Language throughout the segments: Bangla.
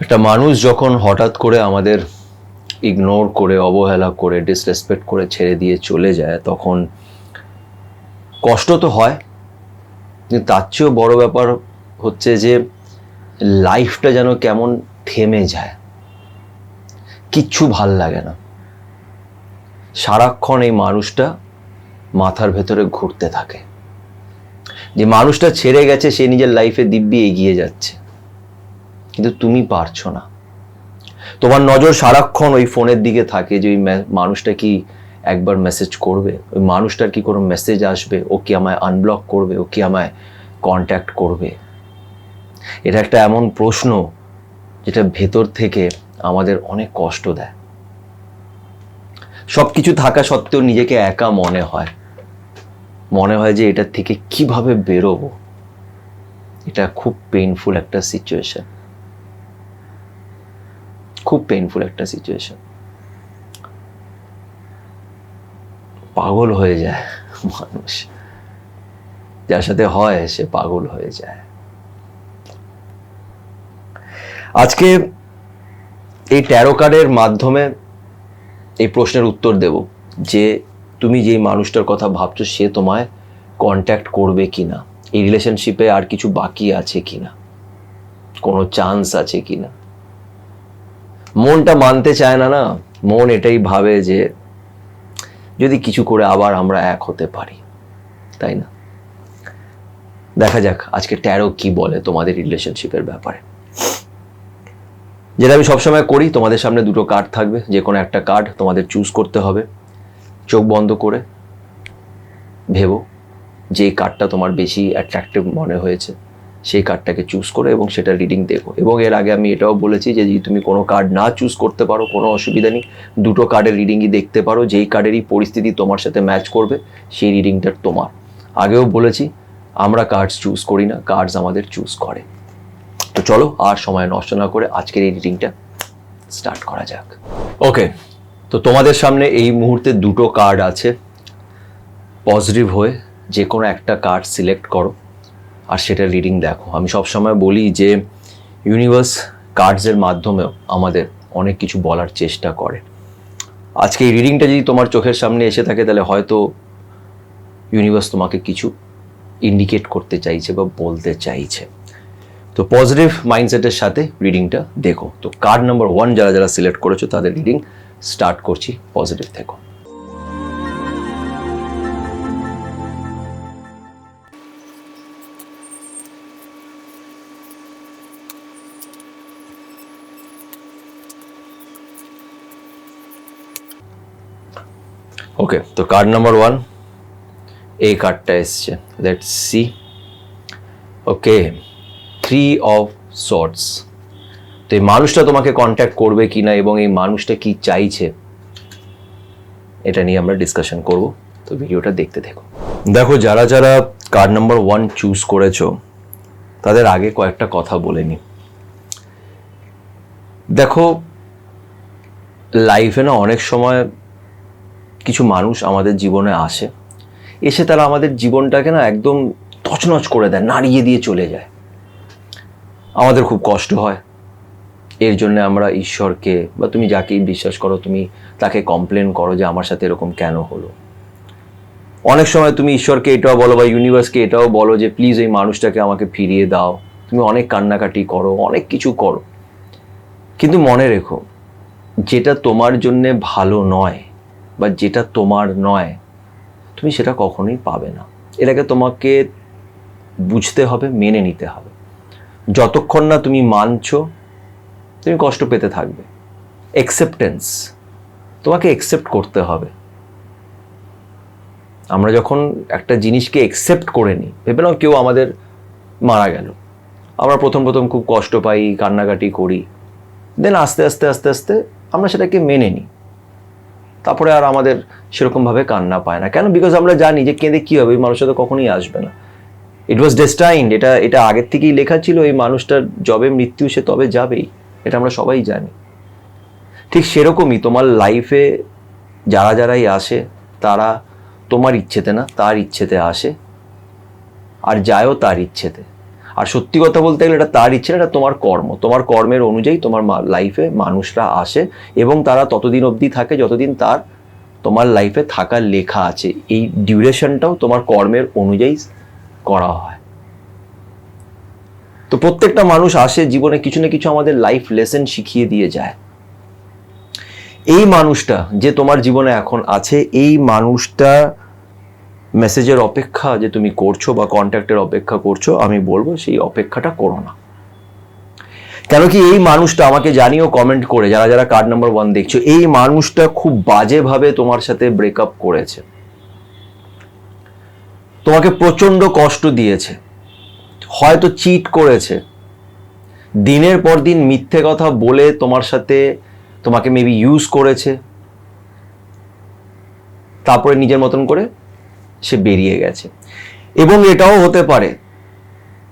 একটা মানুষ যখন হঠাৎ করে আমাদের ইগনোর করে, অবহেলা করে ডিসরেসপেক্ট করে ছেড়ে দিয়ে চলে যায়, তখন কষ্ট তো হয়। কিন্তু তার চেয়েও বড় ব্যাপার হচ্ছে যে লাইফটা যেন কেমন থেমে যায়। কিচ্ছু ভালো লাগে না। সারাক্ষণ এই মানুষটা মাথার ভেতরে ঘুরতে থাকে। যে মানুষটা ছেড়ে গেছে, সে নিজের লাইফে দিব্যি এগিয়ে যাচ্ছে। কিন্তু তুমি পারছ না। তোমার নজর সারাক্ষণ ওই ফোনের দিকে থাকে যে ওই মানুষটা কি একবার মেসেজ করবে? ওই মানুষটার কি কোনো মেসেজ আসবে? ও কি আমায় আনব্লক করবে? ও কি আমায় কন্ট্যাক্ট করবে? এটা একটা এমন প্রশ্ন যেটা ভেতর থেকে আমাদের অনেক কষ্ট দেয়। সব কিছু থাকা সত্ত্বেও নিজেকে একা মনে হয়। মনে হয় যে এটার থেকে কীভাবে বেরোবো? এটা খুব পেইনফুল একটা সিচুয়েশন খুব পেইনফুল একটা সিচুয়েশন পাগল হয়ে যায় মানুষ। যার সাথে হয়, সে পাগল হয়ে যায়। আজকে এই ট্যারো কার্ডের মাধ্যমে এই প্রশ্নের উত্তর দেব যে, তুমি যেই মানুষটার কথা ভাবছ, সে তোমায় কন্ট্যাক্ট করবে কিনা? এই রিলেশনশিপে আর কিছু বাকি আছে কিনা? কোনো চান্স আছে কিনা? মনটা মানতে চায় না না? মন এটাই ভাবে যে যদি কিছু করে আবার আমরা এক হতে পারি, তাই না? দেখা যাক আজকে ট্যারো কি বলে তোমাদের রিলেশনশিপের ব্যাপারে। যেটা আমি সবসময় করি, তোমাদের সামনে দুটো কার্ড থাকবে, যে কোনো একটা কার্ড তোমাদের চুজ করতে হবে। চোখ বন্ধ করে ভেবো যে কার্ডটা তোমার বেশি অ্যাট্রাক্টিভ মনে হয়েছে। সেই কার্ডটাকে চুজ করো এবং সেটা রিডিং দেখো। এবং এর আগে আমি এটাও বলেছি যে যদি তুমি কোনো কার্ড না চুজ করতে পারো, কোনো অসুবিধা নেই। দুটো কার্ডের রিডিংই দেখতে পারো, যেই কার্ডেরই পরিস্থিতি তোমার সাথে ম্যাচ করবে, সেই রিডিংটা তোমার। আগেও বলেছি, আমরা কার্ডস চুজ করি না কার্ডস আমাদের চুজ করে। তো চলো, আর সময় নষ্ট না করে আজকের এই রিডিংটা স্টার্ট করা যাক। ওকে তো তোমাদের সামনে এই মুহূর্তে দুটো কার্ড আছে। পজিটিভ হয়ে যে কোনো একটা কার্ড সিলেক্ট করো। আর সেটা রিডিং দেখো। আমি সবসময় বলি যে ইউনিভার্স কার্ডসের মাধ্যমেও আমাদের অনেক কিছু বলার চেষ্টা করে। আজকে এই রিডিংটা যদি তোমার চোখের সামনে এসে থাকে, তাহলে হয়তো ইউনিভার্স তোমাকে কিছু ইন্ডিকেট করতে চাইছে বা বলতে চাইছে। তো পজিটিভ মাইন্ডসেটের সাথে রিডিংটা দেখো। তো কার্ড নাম্বার ওয়ান যারা যারা সিলেক্ট করেছ, তাদের রিডিং স্টার্ট করছি পজিটিভ থেকো ওকে তো কার্ড নাম্বার ওয়ান এই কার্ডটা এসছে let's see okay three of swords তো এই মানুষটা তোমাকে কন্ট্যাক্ট করবে কি না এবং এই মানুষটা কি চাইছে, এটা নিয়ে আমরা ডিসকাশন করব। তো ভিডিওটা দেখতে থেকো। দেখো, যারা যারা কার্ড নাম্বার ওয়ান চুজ করেছ, তাদের আগে কয়েকটা কথা বলে নি। দেখো লাইফে না অনেক সময় কিছু মানুষ আমাদের জীবনে আসে, এসে তারা আমাদের জীবনটাকে না একদম তছনছ করে দেয়, নাড়িয়ে দিয়ে চলে যায়। আমাদের খুব কষ্ট হয়। এর জন্য আমরা ঈশ্বরকে, বা তুমি যাকেই বিশ্বাস করো, তুমি তাকে কমপ্লেন করো যে আমার সাথে এরকম কেন হলো। অনেক সময় তুমি ঈশ্বরকে এটাও বলো, বা ইউনিভার্সকে এটাও বলো যে প্লিজ এই মানুষটাকে আমাকে ফিরিয়ে দাও। তুমি অনেক কান্নাকাটি করো, অনেক কিছু করো। কিন্তু মনে রেখো, যেটা তোমার জন্যে ভালো নয় বা যেটা তোমার নয়, তুমি সেটা কখনোই পাবে না। এটাকে তোমাকে বুঝতে হবে, মেনে নিতে হবে। যতক্ষণ না তুমি মানছ, তুমি কষ্ট পেতে থাকবে। অ্যাকসেপ্টেন্স তোমাকে অ্যাকসেপ্ট করতে হবে। আমরা যখন একটা জিনিসকে অ্যাকসেপ্ট করে নিই, ভেবে নাও কেউ আমাদের মারা গেল। আমরা প্রথম প্রথম খুব কষ্ট পাই, কান্নাকাটি করি। দেন আস্তে আস্তে আস্তে আস্তে আমরা সেটাকে মেনে নিই। তারপরে আর আমাদের সেরকমভাবে কান্না পায় না। কেন? বিকজ আমরা জানি যে কেঁদে কী হবে, এই মানুষটা তো কখনোই আসবে না। ইট ওয়াজ ডেস্টাইন্ড এটা এটা আগের থেকেই লেখা ছিল, এই মানুষটার যবে মৃত্যু সে তবে যাবেই, এটা আমরা সবাই জানি। ঠিক সেরকমই তোমার লাইফে যারা যারাই আসে, তারা তোমার ইচ্ছেতে না, তার ইচ্ছেতে আসে, আর যায়ও তার ইচ্ছেতে। আর সত্যি কথা বলতে গেলে এটা তার ইচ্ছে, এটা তোমার কর্ম। তোমার কর্মের অনুযায়ী তোমার লাইফে মানুষরা আসে এবং তারা ততদিন অবধি থাকে, যতদিন তার, তোমার লাইফে থাকার লেখা আছে। এই ডিউরেশনটাও তোমার কর্মের অনুযায়ী করা হয়। তো প্রত্যেকটা মানুষ আসে, জীবনে কিছু না কিছু আমাদের লাইফ লেসন শিখিয়ে দিয়ে যায়। এই মানুষটা যে তোমার জীবনে এখন আছে, এই মানুষটা মেসেজের অপেক্ষা যে তুমি করছ বা কন্ট্যাক্টের অপেক্ষা করছ, আমি বলব সেই অপেক্ষাটা করো না। কেন কি এই মানুষটা আমাকে জানিও কমেন্ট করে, যারা যারা কার্ড নাম্বার ওয়ান দেখছ, এই মানুষটা খুব বাজেভাবে তোমার সাথে ব্রেকআপ করেছে। তোমাকে প্রচণ্ড কষ্ট দিয়েছে। হয়তো চিট করেছে। দিনের পর দিন মিথ্যে কথা বলে তোমার সাথে, তোমাকে মেবি ইউজ করেছে। তারপরে নিজের মতন করে সে বেরিয়ে গেছে। এবং এটাও হতে পারে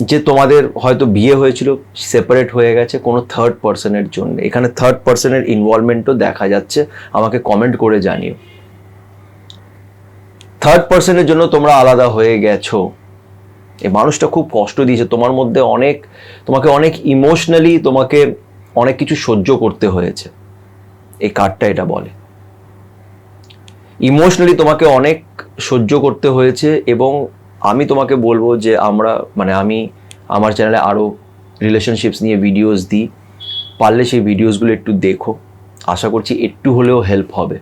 যে তোমাদের হয়তো বিয়ে হয়েছিল সেপারেট হয়ে গেছে কোনো থার্ড পার্সনের জন্য। এখানে থার্ড পার্সনের ইনভলভমেন্টও দেখা যাচ্ছে। আমাকে কমেন্ট করে জানিও। থার্ড পার্সনের জন্য তোমরা আলাদা হয়ে গেছো। এই মানুষটা খুব কষ্ট দিয়েছে। তোমার মধ্যে অনেক, তোমাকে অনেক ইমোশনালি তোমাকে অনেক কিছু সহ্য করতে হয়েছে। এই কার্ডটা এটা বলে। ইমোশনালি তোমাকে অনেক সহ্য করতে হয়েছে এবং আমি তোমাকে বলব যে আমরা মানে আমি আমার চ্যানেলে আরও রিলেশনশিপস নিয়ে ভিডিওস দিই। পারলে সেই ভিডিওসগুলো একটু দেখো। আশা করছি একটু হলেও হেল্প হবে।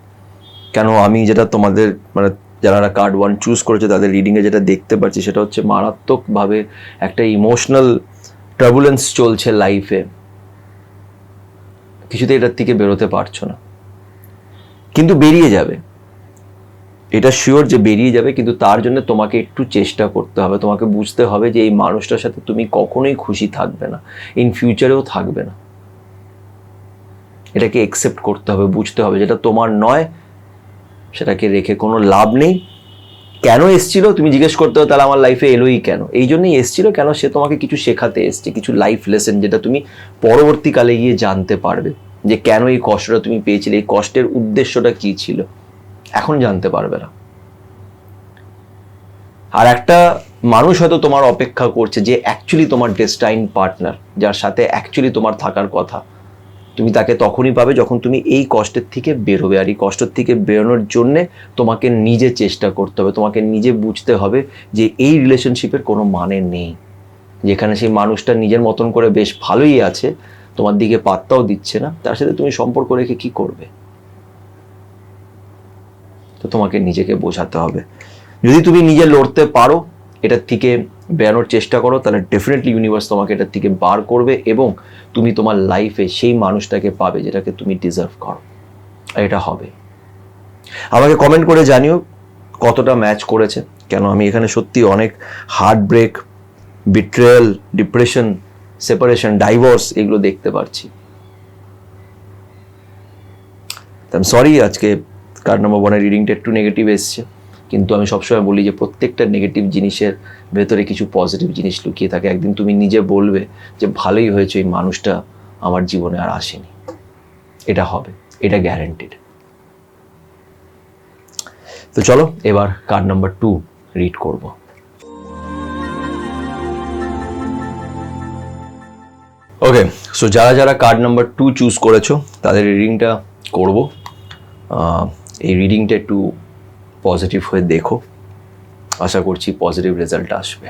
কেন আমি যেটা তোমাদের মানে যারা কার্ড ওয়ান চুজ করেছে, তাদের রিডিংয়ে যেটা দেখতে পাচ্ছি সেটা হচ্ছে মারাত্মকভাবে একটা ইমোশনাল ট্রাবুলেন্স চলছে লাইফে কিছুতে এটার থেকে বেরোতে পারছ না। কিন্তু বেরিয়ে যাবে। এটা শিওর যে বেরিয়ে যাবে, কিন্তু তার জন্য তোমাকে একটু চেষ্টা করতে হবে। তোমাকে বুঝতে হবে যে এই মানুষটার সাথে তুমি কখনোই খুশি থাকবে না। ইন ফিউচারেও থাকবে না। এটাকে একসেপ্ট করতে হবে, বুঝতে হবে। যেটা তোমার নয়, সেটাকে রেখে কোনো লাভ নেই। কেন এসছিল? তুমি জিজ্ঞেস করতে হবে, তাহলে আমার লাইফে এলোই কেন? এই জন্যই এসছিল কেন সে তোমাকে কিছু শেখাতে এসছে, কিছু লাইফ লেসন যেটা তুমি পরবর্তীকালে গিয়ে জানতে পারবে। যে কেন এই কষ্টটা তুমি পেয়েছিলে, এই কষ্টের উদ্দেশ্যটা কি ছিল? এখন জানতে পারবে না। আর একটা মানুষ হয়তো তোমার অপেক্ষা করছে যে অ্যাকচুয়ালি তোমার ডেস্টাইন পার্টনার যার সাথে অ্যাকচুয়ালি তোমার থাকার কথা। তুমি তাকে তখনই পাবে যখন তুমি এই কষ্টের থেকে বেরোবে আর এই কষ্টের থেকে বেরোনোর জন্যে তোমাকে নিজে চেষ্টা করতে হবে। তোমাকে নিজে বুঝতে হবে যে এই রিলেশনশিপের কোনো মানে নেই। যেখানে সেই মানুষটা নিজের মতন করে বেশ ভালোই আছে, তোমার দিকে পাত্তাও দিচ্ছে না। তার সাথে তুমি সম্পর্ক রেখে কি করবে? তো তোমাকে নিজেকে বোঝাতে হবে। যদি তুমি নিজে লড়তে পারো এটার থেকে বেরোনোর চেষ্টা করো, তাহলে ডেফিনেটলি ইউনিভার্স তোমাকে এটার থেকে বার করবে এবং তুমি তোমার লাইফে সেই মানুষটাকে পাবে যেটাকে তুমি ডিজার্ভ করো। এটা হবে। আমাকে কমেন্ট করে জানিও কতটা ম্যাচ করেছে। কেন আমি এখানে সত্যি অনেক heartbreak betrayal depression separation divorce এগুলো দেখতে পারছি। সরি আজকে কার্ড নম্বর ওয়ানের রিডিংটা একটু নেগেটিভ এসছে। কিন্তু আমি সবসময় বলি যে প্রত্যেকটা নেগেটিভ জিনিসের ভেতরে কিছু পজিটিভ জিনিস লুকিয়ে থাকে। একদিন তুমি নিজে বলবে যে ভালোই হয়েছে এই মানুষটা আমার জীবনে আর আসেনি। এটা হবে। এটা গ্যারেন্টিড তো চলো, এবার কার্ড নাম্বার টু রিড করব। ওকে সো যারা যারা কার্ড নাম্বার টু চুজ করেছ, তাদের রিডিংটা করব। এই রিডিংটা একটু পজিটিভ হয়ে দেখো। আশা করছি পজিটিভ রেজাল্ট আসবে।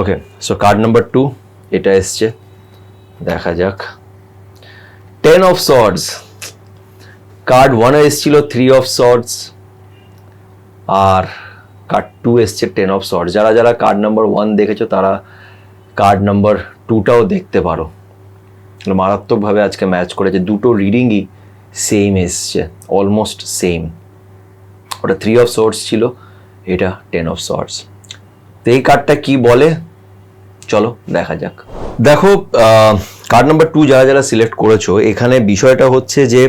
Okay so card number two এটা এসছে। দেখা যাক। টেন অফ সর্ডস কার্ড ওয়ানে এসছিল থ্রি অফ সর্ডস আর কার্ড টু এসছে টেন অফ শর্ট যারা যারা কার্ড নাম্বার ওয়ান দেখেছ, তারা কার্ড নাম্বার টুটাও দেখতে পারো। মারাত্মকভাবে আজকে ম্যাচ করেছে। দুটো রিডিংই সেম এসছে অলমোস্ট সেম ওটা থ্রি অফ শর্টস ছিল, এটা টেন অফ শর্টস তো এই কার্ডটা কি বলে? চলো, দেখা যাক। দেখো কার্ড নাম্বার টু যারা যারা সিলেক্ট করেছ, এখানে বিষয়টা হচ্ছে যে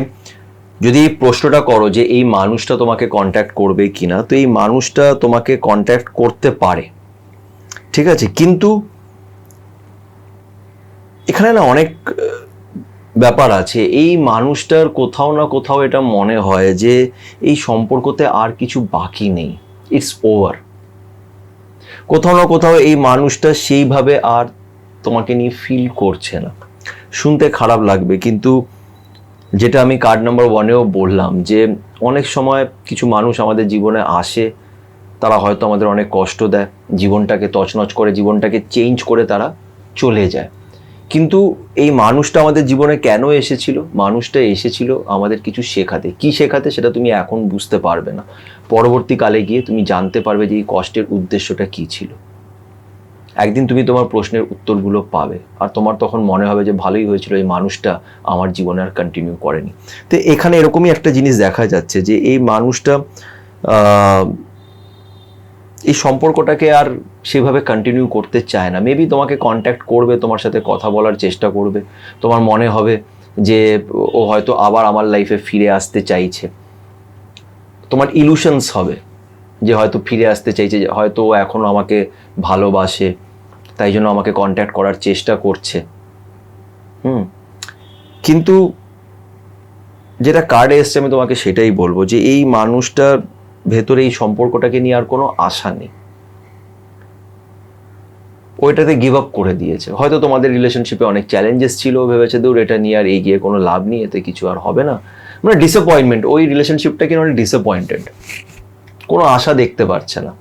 যদি এই প্রশ্নটা করো যে এই মানুষটা তোমাকে কন্ট্যাক্ট করবে কিনা, তো এই মানুষটা তোমাকে কন্ট্যাক্ট করতে পারে। ঠিক আছে? কিন্তু এখানে না অনেক ব্যাপার আছে। এই মানুষটার কোথাও না কোথাও এটা মনে হয় যে এই সম্পর্কতে আর কিছু বাকি নেই। ইটস ওভার কোথাও না কোথাও এই মানুষটা সেইভাবে আর তোমাকে নিয়ে ফিল করছে না। শুনতে খারাপ লাগবে, কিন্তু যেটা আমি কার্ড নাম্বার ওয়ানেও বললাম যে অনেক সময় কিছু মানুষ আমাদের জীবনে আসে, তারা হয়তো আমাদের অনেক কষ্ট দেয়, জীবনটাকে তছনছ করে, জীবনটাকে চেঞ্জ করে তারা চলে যায়। কিন্তু এই মানুষটা আমাদের জীবনে কেন এসেছিল? মানুষটা এসেছিল আমাদের কিছু শেখাতে। কি শেখাতে সেটা তুমি এখন বুঝতে পারবে না। পরবর্তীকালে গিয়ে তুমি জানতে পারবে যে এই কষ্টের উদ্দেশ্যটা কি ছিল। একদিন তুমি তোমার প্রশ্নের উত্তরগুলো পাবে। আর তোমার তখন মনে হবে যে ভালোই হয়েছিল এই মানুষটা আমার জীবনে আর কন্টিনিউ করেনি। তো এখানে এরকমই একটা জিনিস দেখা যাচ্ছে যে এই মানুষটা এই সম্পর্কটাকে আর সেভাবে কন্টিনিউ করতে চায় না। মেবি তোমাকে কন্ট্যাক্ট করবে, তোমার সাথে কথা বলার চেষ্টা করবে। তোমার মনে হবে যে ও হয়তো আবার আমার লাইফে ফিরে আসতে চাইছে। তোমার ইলুশনস হবে। যে হয়তো ফিরে আসতে চাইছে হয়তো এখনও আমাকে ভালোবাসে, তাই জন্য আমাকে কন্ট্যাক্ট করার চেষ্টা করছে। হুম। কিন্তু যেটা কার্ডে এসছে, আমি তোমাকে সেটাই বলব যে এই মানুষটার ভেতরে এই সম্পর্কটাকে নিয়ে আর কোনো আশা নেই। ওইটাতে গিভ আপ করে দিয়েছে। হয়তো তোমাদের রিলেশনশিপে অনেক চ্যালেঞ্জেস ছিল ভেবেছে দূর, এটা নিয়ে আর এগিয়ে কোনো লাভ নেই, এতে কিছু আর হবে না। মানে ডিসঅ্যাপয়েন্টমেন্ট ওই রিলেশনশিপটা রিলেশনশিপটাকে অনেক ডিসঅ্যাপয়েন্টেড কোনো আশা দেখতে পারছে না।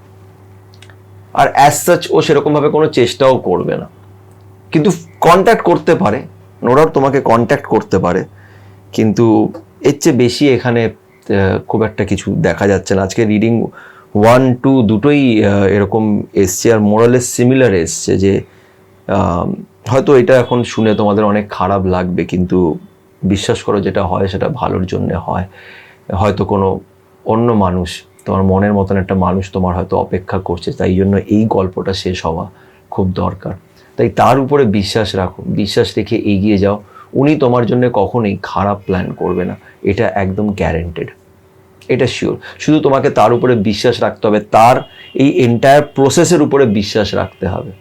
আর অ্যাজ সাচ ও সেরকমভাবে কোনো চেষ্টাও করবে না। কিন্তু কন্ট্যাক্ট করতে পারে নোরাও তোমাকে কন্ট্যাক্ট করতে পারে, কিন্তু এর চেয়ে বেশি এখানে খুব একটা কিছু দেখা যাচ্ছে না। আজকে রিডিং ওয়ান টু দুটোই এরকম এসছে আর মোরালেস সিমিলার এসছে যে হয়তো এটা এখন শুনে তোমাদের অনেক খারাপ লাগবে, কিন্তু বিশ্বাস করো যেটা হয় সেটা ভালোর জন্যে হয়। হয়তো কোনো অন্য মানুষ তোমার মনের মতন একটা মানুষ তোমার হয়তো অপেক্ষা করছে, তাই জন্য এই গল্পটা শেষ হওয়া খুব দরকার। তাই তার উপরে বিশ্বাস রাখো, বিশ্বাস রেখে এগিয়ে যাও। উনি তোমার জন্য কখনোই খারাপ প্ল্যান করবে না, এটা একদম গ্যারেন্টেড এটা শিওর শুধু তোমাকে তার উপরে বিশ্বাস রাখতে হবে, তার এই এন্টায়ার প্রসেসের উপরে বিশ্বাস রাখতে হবে।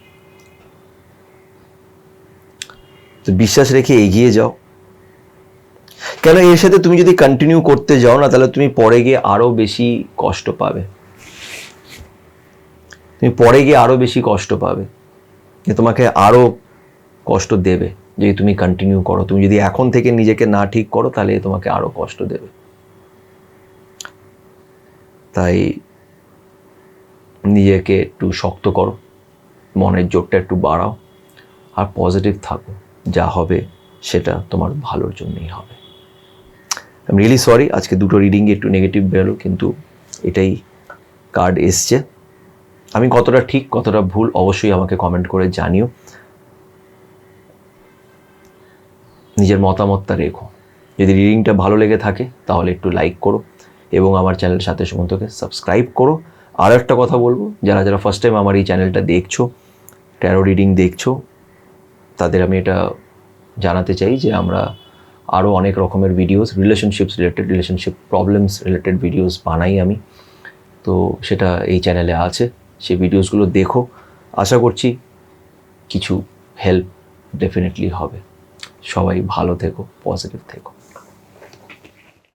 তো বিশ্বাস রেখে এগিয়ে যাও। কেন এর সাথে তুমি যদি কন্টিনিউ করতে যাও না, তাহলে তুমি পরে গিয়ে আরও বেশি কষ্ট পাবে। তুমি পরে গিয়ে আরও বেশি কষ্ট পাবে। যে তোমাকে আরও কষ্ট দেবে যদি তুমি কন্টিনিউ করো। তুমি যদি এখন থেকে নিজেকে না ঠিক করো, তাহলে তোমাকে আরও কষ্ট দেবে। তাই নিজেকে একটু শক্ত করো, মনের জোরটা একটু বাড়াও, আর পজিটিভ থাকো। যা হবে, সেটা তোমার ভালোর জন্যই হবে। আই রিয়েলি সরি আজকে দুটো রিডিংয়ে একটু নেগেটিভ বেরোলো, কিন্তু এটাই কার্ড এসছে। আমি কতটা ঠিক, কতটা ভুল, অবশ্যই আমাকে কমেন্ট করে জানিও। নিজের মতামতটা রেখো। যদি রিডিংটা ভালো লেগে থাকে, তাহলে একটু লাইক করো এবং আমার চ্যানেল সাথে সুমন্তকে সাবস্ক্রাইব করো। আর একটা কথা বলব, যারা যারা ফার্স্ট টাইম আমার এই চ্যানেলটা দেখছ ট্যারো রিডিং দেখছ, তাদের আমি এটা জানাতে চাই যে আমরা আরও অনেক রকমের videos relationships related relationship problems related videos বানাই আমি। তো সেটা এই চ্যানেলে আছে, সেই ভিডিওসগুলো দেখো। আশা করছি কিছু হেল্প ডেফিনেটলি হবে। সবাই ভালো থেকো পজিটিভ থেকো।